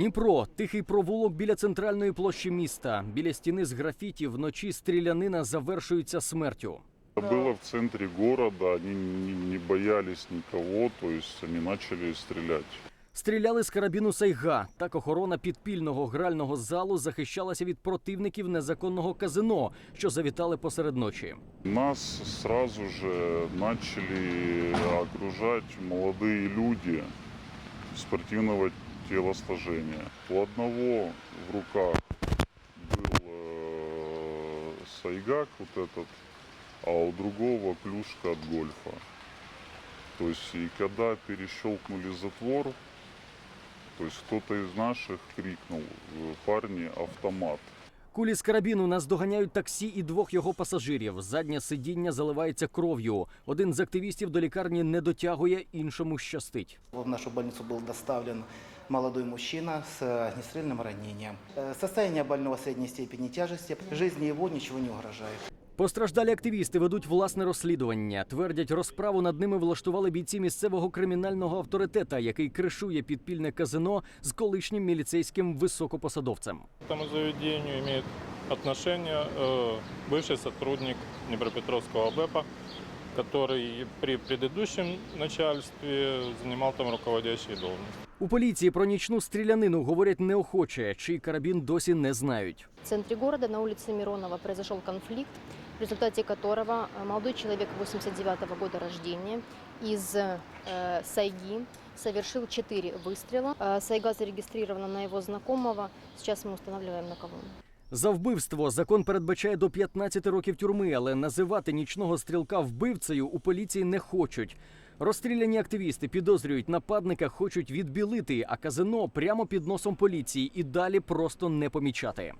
Дніпро, тихий провулок біля центральної площі міста. Біля стіни з графіті вночі стрілянина завершується смертю. Было в центре города, они не, не боялись никого, то есть они начали стрелять. Стріляли з карабіну Сайга. Так охорона підпільного грального залу захищалася від противників незаконного казино, що завітали посеред ночі. Нас сразу же начали окружать молодые люди спортивного телосложения. У одного в руках был э, сайгак вот этот, а у другого клюшка от гольфа. То есть и когда перещелкнули затвор, то есть кто-то из наших крикнул э, «Парни, автомат!» Кулі з карабіну наздоганяють таксі і двох його пасажирів. Заднє сидіння заливається кров'ю. Один з активістів до лікарні не дотягує, іншому щастить. В нашу больницу был доставлен молодой мужчина с э, огнестрельным ранением. Э, Состояние больного средней степени тяжести, жизни его ничего не угрожает. Постраждалі активісти ведуть власне розслідування. Твердять, розправу над ними влаштували бійці місцевого кримінального авторитета, який кришує підпільне казино з колишнім міліцейським високопосадовцем. К этому заведению имеет отношение э, бывший сотрудник Днепропетровского БЭПа, который при предыдущем начальстве занимал там руководящие должности. У поліції про нічну стрілянину говорять неохоче, чий карабін досі не знають. В центре города на улице Миронова произошел конфликт, в результате которого э, молодой человек 89 года рождения из э, Сайги совершил четыре выстрела. Э, Сайга зарегистрирована на его знакомого. Сейчас мы устанавливаем на кого. За вбивство закон передбачає до 15 років тюрми, але називати нічного стрілка вбивцею у поліції не хочуть. Розстріляні активісти підозрюють, нападника хочуть відбілити, а казино прямо під носом поліції і далі просто не помічати.